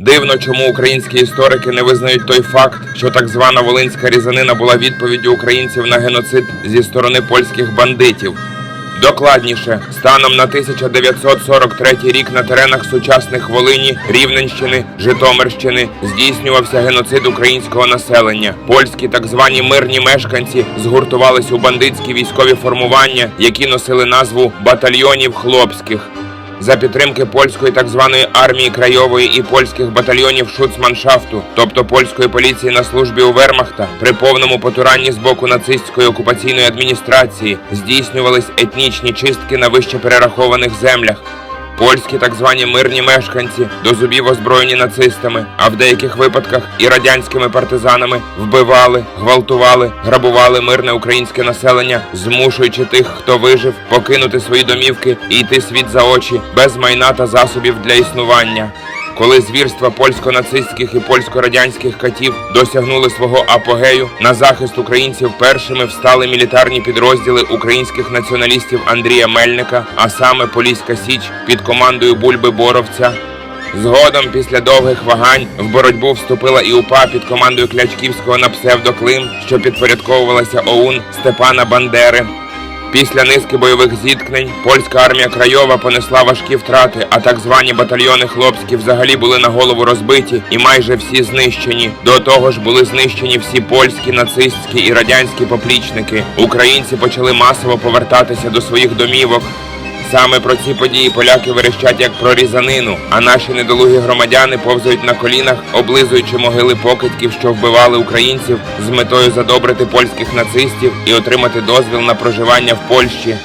Дивно, чому українські історики не визнають той факт, що так звана волинська різанина була відповіддю українців на геноцид зі сторони польських бандитів. Докладніше, станом на 1943 рік на теренах сучасних Волині, Рівненщини, Житомирщини здійснювався геноцид українського населення. Польські так звані мирні мешканці згуртувались у бандитські військові формування, які носили назву батальйонів хлопських. За підтримки польської так званої армії крайової і польських батальйонів шуцманшафту, тобто польської поліції на службі у Вермахта, при повному потуранні з боку нацистської окупаційної адміністрації здійснювались етнічні чистки на вище перерахованих землях. Польські так звані мирні мешканці до зубів озброєні нацистами, а в деяких випадках і радянськими партизанами вбивали, гвалтували, грабували мирне українське населення, змушуючи тих, хто вижив, покинути свої домівки і йти світ за очі без майна та засобів для існування. Коли звірства польсько-нацистських і польсько-радянських катів досягнули свого апогею, на захист українців першими встали мілітарні підрозділи українських націоналістів Андрія Мельника, а саме Поліська Січ під командою Бульби Боровця. Згодом, після довгих вагань, в боротьбу вступила і УПА під командою Клячківського на псевдоклим, що підпорядковувалася ОУН Степана Бандери. Після низки бойових зіткнень польська армія Крайова понесла важкі втрати, а так звані батальйони хлопські взагалі були на голову розбиті і майже всі знищені. До того ж були знищені всі польські, нацистські і радянські поплічники. Українці почали масово повертатися до своїх домівок. Саме про ці події поляки верещать як про різанину, а наші недолугі громадяни повзають на колінах, облизуючи могили покидьків, що вбивали українців з метою задобрити польських нацистів і отримати дозвіл на проживання в Польщі.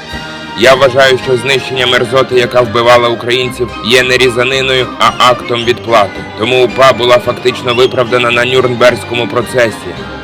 Я вважаю, що знищення мерзоти, яка вбивала українців, є не різаниною, а актом відплати. Тому УПА була фактично виправдана на Нюрнберзькому процесі.